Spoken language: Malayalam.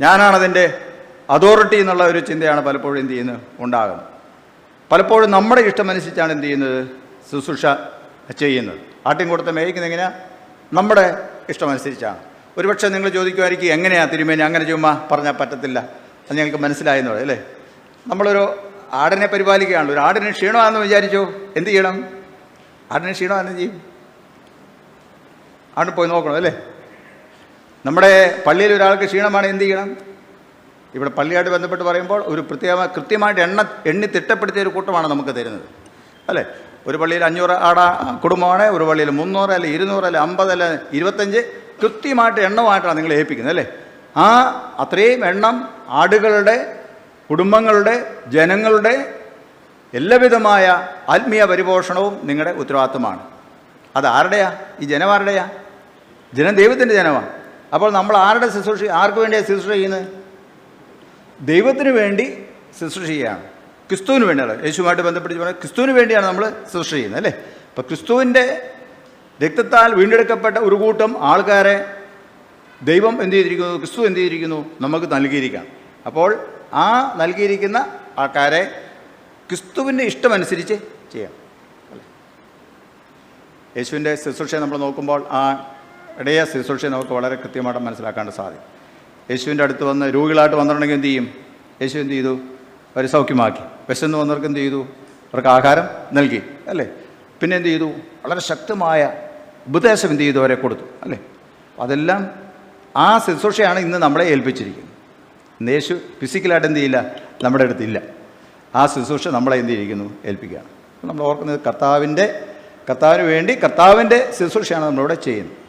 ഞാനാണതിന്റെ അതോറിറ്റി എന്നുള്ള ഒരു ചിന്തയാണ് പലപ്പോഴും എന്ത് ചെയ്യുന്നത്? ഉണ്ടാകുന്നത്. പലപ്പോഴും നമ്മുടെ ഇഷ്ടമനുസരിച്ചാണ് എന്ത് ചെയ്യുന്നത്? ശുശ്രൂഷ ചെയ്യുന്നത്. ആട്ടിൻ കൊടുത്ത മേയിക്കുന്നത് എങ്ങനെയാണ് നമ്മുടെ ഇഷ്ടമനുസരിച്ചാണ് ഒരുപക്ഷെ നിങ്ങൾ ചോദിക്കുമായിരിക്കും എങ്ങനെയാണ് തിരുമേനി? അങ്ങനെ ചുമ്മാ പറഞ്ഞാൽ പറ്റത്തില്ല. അത് ഞങ്ങൾക്ക് മനസ്സിലായെന്ന് പറയും അല്ലേ? നമ്മളൊരു ആടിനെ പരിപാലിക്കുകയാണല്ലോ. ഒരു ആടിന് ക്ഷീണമാണെന്ന് വിചാരിച്ചു? എന്ത് ചെയ്യണം? ആടിന് ക്ഷീണമാണെന്ന് ചെയ്യും? ആടിന് പോയി നോക്കണം അല്ലേ? നമ്മുടെ പള്ളിയിൽ ഒരാൾക്ക് ക്ഷീണമാണ് എന്ത് ചെയ്യണം? ഇവിടെ പള്ളിയായിട്ട് ബന്ധപ്പെട്ട് പറയുമ്പോൾ ഒരു പ്രത്യേക കൃത്യമായിട്ട് എണ്ണ എണ്ണി തിട്ടപ്പെടുത്തിയ ഒരു കൂട്ടമാണ് നമുക്ക് തരുന്നത്. അല്ലേ? ഒരു പള്ളിയിൽ അഞ്ഞൂറ് ആട കുടുംബമാണ് ഒരു പള്ളിയിൽ മുന്നൂറ് അല്ലെ ഇരുന്നൂറ് അല്ലെ അമ്പത് അല്ലെ ഇരുപത്തഞ്ച് കൃത്യമായിട്ട് എണ്ണമായിട്ടാണ് നിങ്ങൾ ഏൽപ്പിക്കുന്നത് അല്ലേ? ആ അത്രയും എണ്ണം ആടുകളുടെ കുടുംബങ്ങളുടെ ജനങ്ങളുടെ എല്ലാവിധമായ ആത്മീയ പരിപോഷണവും നിങ്ങളുടെ ഉത്തരവാദിത്തമാണ് അത് ആരുടെയാ? ഈ ജനമാരുടെയാ ജനം ദൈവത്തിന്റെ ജനമാണ് അപ്പോൾ നമ്മൾ ആരുടെ ശുശ്രൂഷ ആർക്ക് വേണ്ടിയാണ് ശുശ്രൂഷ ചെയ്യുന്നത്? ദൈവത്തിന് വേണ്ടി ശുശ്രൂഷ ചെയ്യുകയാണ്. ക്രിസ്തുവിന് വേണ്ടിയാണ്. യേശുവുമായിട്ട് ബന്ധപ്പെട്ട് പറഞ്ഞാൽ ക്രിസ്തുവിന് വേണ്ടിയാണ് നമ്മൾ ശുശ്രൂഷ ചെയ്യുന്നത് അല്ലേ? അപ്പോൾ ക്രിസ്തുവിന്റെ രക്തത്താൽ വീണ്ടെടുക്കപ്പെട്ട ഒരു കൂട്ടം ആൾക്കാരെ ദൈവം എന്ത് ചെയ്തിരിക്കുന്നു? ക്രിസ്തു എന്ത് ചെയ്തിരിക്കുന്നു? നമുക്ക് നൽകിയിരിക്കാം അപ്പോൾ ആ നൽകിയിരിക്കുന്ന ആൾക്കാരെ ക്രിസ്തുവിന്റെ ഇഷ്ടമനുസരിച്ച് ചെയ്യാം? യേശുവിന്റെ ശുശ്രൂഷയെ നമ്മൾ നോക്കുമ്പോൾ ആ ഇടയ ശുശ്രൂഷയെ നമുക്ക് വളരെ കൃത്യമായിട്ട് മനസ്സിലാക്കാൻ സാധിക്കും. യേശുവിന്റെ അടുത്ത് വന്ന് രോഗികളായിട്ട് വന്നിട്ടുണ്ടെങ്കിൽ എന്ത് ചെയ്യും? യേശു എന്ത് ചെയ്തു? അവർ സൗഖ്യമാക്കി. വിശന്ന് വന്നവർക്ക് എന്ത് ചെയ്തു? അവർക്ക് ആഹാരം നൽകി. അല്ലേ? പിന്നെ എന്ത് ചെയ്തു? വളരെ ശക്തമായ ഉപദേശം എന്ത് ചെയ്തു? അവരെ കൊടുത്തു. അല്ലേ? അതെല്ലാം ആ ശുശ്രൂഷയാണ് ഇന്ന് നമ്മളെ ഏൽപ്പിച്ചിരിക്കുന്നത്. ഇന്ന് യേശു ഫിസിക്കലായിട്ട് എന്ത് ചെയ്യില്ല? നമ്മുടെ അടുത്തില്ല ആ ശുശ്രൂഷ നമ്മളെ എന്ത് ചെയ്തിരിക്കുന്നു ഏൽപ്പിക്കുകയാണ്. നമ്മൾ ഓർക്കുന്നത് കർത്താവിന്റെ കർത്താവിന് വേണ്ടി കർത്താവിന്റെ ശുശ്രൂഷയാണ് നമ്മളിവിടെ ചെയ്യുന്നത്.